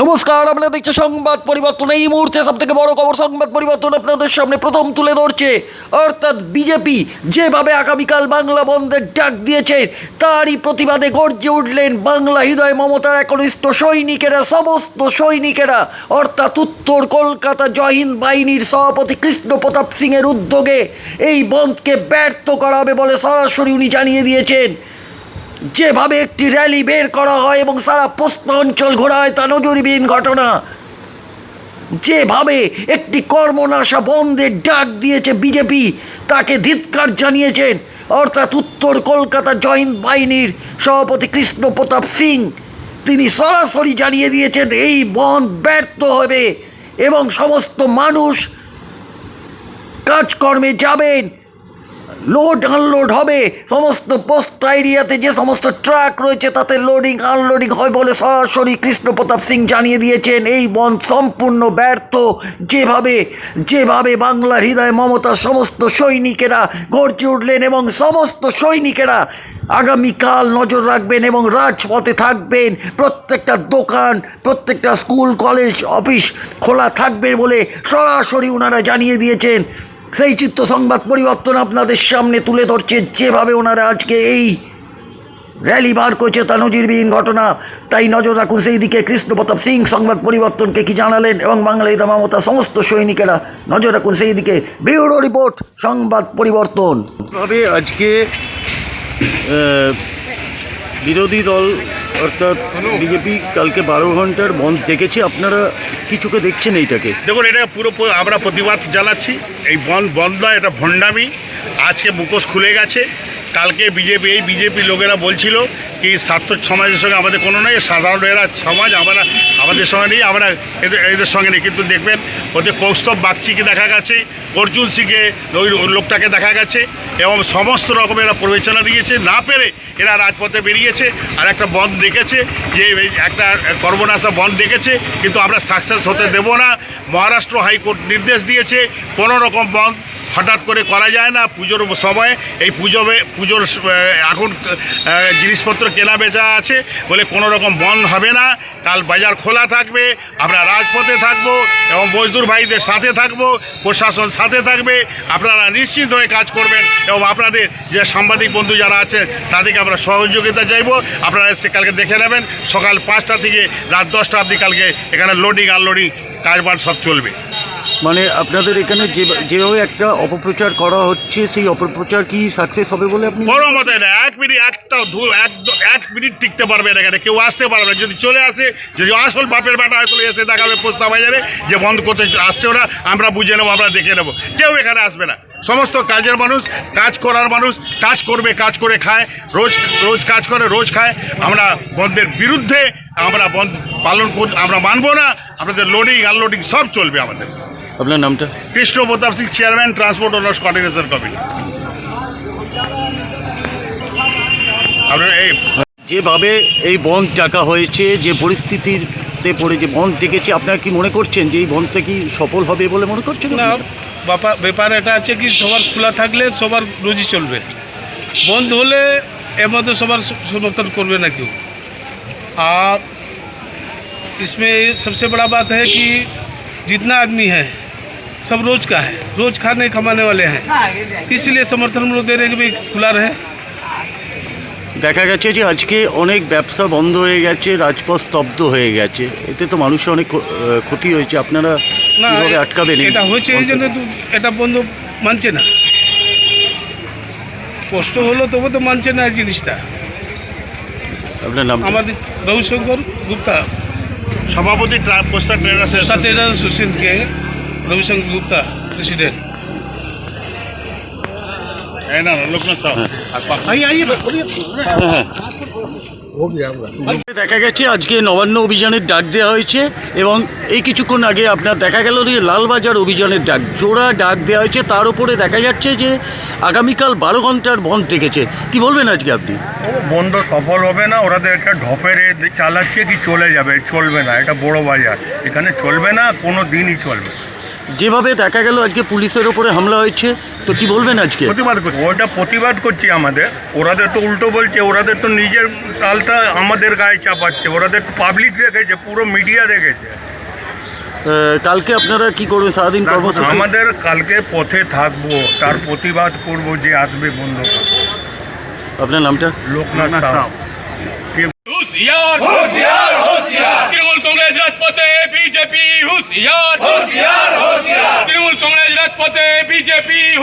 নমস্কার, আপনারা দেখছে সংবাদ পরিবর্তন। এই মুহূর্তে সব থেকে বড় খবর, সংবাদ পরিবর্তন আপনাদের সামনে প্রথম তুলে ধরছে। অর্থাৎ বিজেপি যেভাবে আগামীকাল বাংলা বন্ধের ডাক দিয়েছে, তারই প্রতিবাদে গর্জে উঠলেন বাংলা হৃদয় মমতার একনিষ্ঠ সৈনিকেরা, সমস্ত সৈনিকেরা। অর্থাৎ উত্তর কলকাতা জয়হিন্দ বাহিনীর সভাপতি কৃষ্ণ প্রতাপ সিংয়ের উদ্যোগে এই বন্ধকে ব্যর্থ করা হবে বলে সরাসরি উনি জানিয়ে দিয়েছেন। যেভাবে একটি র্যালি বের করা হয় এবং সারা পশ্চিম অঞ্চল ঘোরা হয় তা নজরবিহীন ঘটনা। যেভাবে একটি কর্মনাশা বন্ধের ডাক দিয়েছে বিজেপি, তাকে ধিৎকার জানিয়েছেন, অর্থাৎ উত্তর কলকাতা জয়েন্ট বাহিনীর সভাপতি কৃষ্ণ প্রতাপ সিং। তিনি সরাসরি জানিয়ে দিয়েছেন, এই বন্ধ ব্যর্থ হবে এবং সমস্ত মানুষ কাজকর্মে যাবেন। লোড আনলোড হবে। সমস্ত পোস্ট এরিয়াতে যে সমস্ত ট্রাক রয়েছে, তাতে লোডিং আনলোডিং হয় বলে সরাসরি কৃষ্ণপ্রতাপ সিং জানিয়ে দিয়েছেন। এই বন সম্পূর্ণ ব্যর্থ। যেভাবে যেভাবে বাংলার হৃদয় মমতার সমস্ত সৈনিকেরা গর্জে উঠলেন এবং সমস্ত সৈনিকেরা আগামীকাল নজর রাখবেন এবং রাজপথে থাকবেন। প্রত্যেকটা দোকান, প্রত্যেকটা স্কুল, কলেজ, অফিস খোলা থাকবে বলে সরাসরি ওনারা জানিয়ে দিয়েছেন। সেই চিত্র সংবাদ পরিবর্তন আপনাদের সামনে তুলে ধরছে যেভাবে ওনারা আজকে এই র্যালি বার করছে তা নজিরবিহীন ঘটনা। তাই নজর রাখুন সেই দিকে কৃষ্ণ প্রতাপ সিং সংবাদ পরিবর্তনকে কি জানালেন এবং বাঙালি মমতা সমস্ত সৈনিকেরা নজর রাখুন সেই দিকে। ব্যুরো রিপোর্ট, সংবাদ পরিবর্তন। ভাবে আজকে বিরোধী দল অর্থাৎ বিজেপি কালকে বারো ঘণ্টার বন্ধ দেখেছি। আপনারা কিছুকে দেখছেন এইটাকে? দেখুন, এটা পুরো আমরা প্রতিবাদ জানাচ্ছি। এই বন্ধ বন্ধ এটা ভণ্ডামি। আজকে মুখোশ খুলে গেছে। কালকে বিজেপি, এই বিজেপি লোকেরা বলছিল কি স্বার্থ সমাজের সঙ্গে আমাদের কোনো নেই সাধারণ এরা সমাজ, আমরা, আমাদের সঙ্গে নেই, আমরা এদের এদের সঙ্গে নেই। কিন্তু দেখবেন, ওদের কৌস্তব বাগচিকে দেখা গেছে, অর্জুন সিংকে, ওই লোকটাকে দেখা গেছে, এবং সমস্ত রকমের এরা প্রবেচনা দিয়েছে। না পেরে এরা রাজপথে বেরিয়েছে, আর একটা বন্ধ দেখেছে যে একটা কর্মনাশা বন্ধ দেখেছে, কিন্তু আমরা সাকসেস হতে দেব না। মহারাষ্ট্র হাইকোর্ট নির্দেশ দিয়েছে, কোনো রকম বন্ধ হঠাৎ করে করা যায় না। পুজোর সময় এই পুজো পুজোর এখন জিনিসপত্র কেনা বেচা আছে বলে কোনো রকম বন্ধ হবে না। কাল বাজার খোলা থাকবে, আমরা রাজপথে থাকব এবং মজদুর ভাইদের সাথে থাকব, প্রশাসন সাথে থাকবে। আপনারা নিশ্চিত হয়ে কাজ করবেন এবং আপনাদের যে সাংবাদিক বন্ধু যারা আছেন, তাদেরকে আমরা সহযোগিতা চাইব। আপনারা এসে কালকে দেখে নেবেন, সকাল পাঁচটা থেকে রাত দশটা অবধি কালকে এখানে লোডিং আনলোডিং কাজবাজ সব চলবে। মানে আপনাদের এখানে যেভাবে একটা অপপ্রচার করা হচ্ছে, সেই অপপ্রচার কি সাকসেস হবে বলে আপনি কোনো মতে না, এক মিনিট, একটা এক মিনিট টিকতে পারবে না এখানে। কেউ আসতে পারবে না। যদি চলে আসে, যদি আসল বাপের বেটা আসলে এসে দেখাবে পোস্তা বাজারে যে বন্ধ করতে আসছে ওরা আমরা বুঝে নেব, আমরা দেখে নেব। কেউ এখানে আসবে না। সমস্ত কাজের মানুষ, কাজ করার মানুষ, কাজ করবে, কাজ করে খায়, রোজ রোজ কাজ করে, রোজ খায়। আমরা বন্ধের বিরুদ্ধে আমরা বন্ধ, পালন আমরা মানবো না। আপনাদের লোডিং আনলোডিং সব চলবে আমাদের। আপনার নামটা Krishna Pratap Singh chairman transport owners coordination committee আপনার এই যেভাবে এই বন্ধ ডাকা হয়েছে যে পরিস্থিতিতে পড়ে যে বন্ধ ডেকেছে আপনারা কি মনে করছেন যে এই বন্ধটা কি সফল হবে বলে মনে করছেন না আপনারা? ব্যাপার ব্যাপার এটা আছে কি সবার খোলা থাকলে সবার রুজি চলবে বন্ধ হলে এর মধ্যে সবার স- সমর্থন করবে না কেউ और इसमें सबसे बड़ा बात है कि जितना आदमी है सब रोज का है रोज खाने कमाने वाले हैं इसलिए समर्थन हम लोग दे रहे हैं कि भाई खुला रहे দেখা গেছে যে আজকে অনেক ব্যবসা বন্ধ হয়ে গেছে রাজপথ স্তব্ধ হয়ে গেছে এতে তো মানুষের অনেক ক্ষ- আহ, ক্ষতি হয়েছে আপনারা না কিভাবে আটকাবেন এই এটা হয়েছে এই জন্য তো এটা বন্ধু মানছে না কষ্ট হলো তবু তো মানছে না এই জিনিসটা আপনার নাম আমাদের রবিশঙ্কর গুপ্তা সভাপতি ট্রা- পোস্টার ট্রেডার্স পোস্টা ট্রেডার সুশীল কে রবিশঙ্কর গুপ্তা প্রেসিডেন্ট না লোকনাথ দেখা গেছে আজকে নবান্ন অভিযানের ডাক দেওয়া হয়েছে এবং এই কিছুক্ষণ আগে আপনার দেখা গেল যে লালবাজার অভিযানের ডাক জোড়া ডাক দেওয়া হয়েছে। তার উপরে দেখা যাচ্ছে যে আগামীকাল বারো ঘণ্টার বন্ধ থেকেছে। কি বলবেন আজকে আপনি? বন্ধ সফল হবে না ওরাদের একটা ঢপের চালাচ্ছে কি চলে যাবে চলবে না। এটা বড় বাজার এখানে চলবে না কোনো দিনই চলবে না। যেভাবে দেখা গেল আজকে পুলিশের ওপরে হামলা হয়েছে তো কি বলবেন আজকে? প্রতিবাদ করছি। ওটা প্রতিবাদ করছি আমাদের। ওরাদের তো উল্টো বলছে ওরাদের তো নিজের তালটা আমাদের গায়ে চাপাচ্ছে ওরাদের পাবলিক দেখেছে পুরো মিডিয়া দেখেছে। কালকে আপনারা কি করবেন? সারাদিন আমাদের কালকে পথে থাকব তার প্রতিবাদ করব যে আসবে বন্ধু। আপনার নামটা? লোকনাথ সাউ হুশিয়ার হুশিয়ার হুশিয়ার। তৃণমূল কংগ্রেস রাজপথে বিজেপি হুশিয়ার।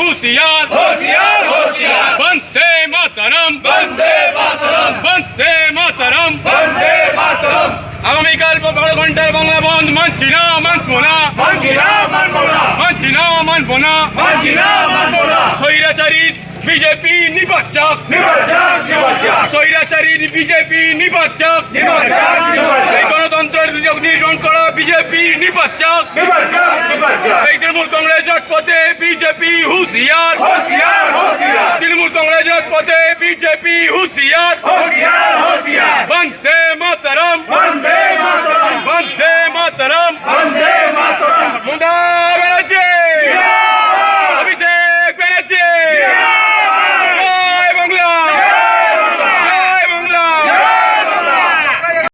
होशियार होशियार होशियार वंदे मातरम वंदे मातरम वंदे मातरम वंदे मातरम আগামীকাল বারো ঘন্টার বাংলা বন্ধ মানছি না মানবো না মানছি না মানবো না মানছি না মানবো না মানছি না মানবো না স্বৈরাচারী বিজেপি নিপাচ্ছাক স্বৈরাচারী বিজেপি নিপাচ্ছাক এই গণতন্ত্রের নির্জন করা বিজেপি নিপাচ্ছাক এই তৃণমূল কংগ্রেস রাজপথে বিজেপি হুশিয়ার। তৃণমূল কংগ্রেস রাজপথে বিজেপি হুশিয়ার। বন্দে মাতারাম। বন্দে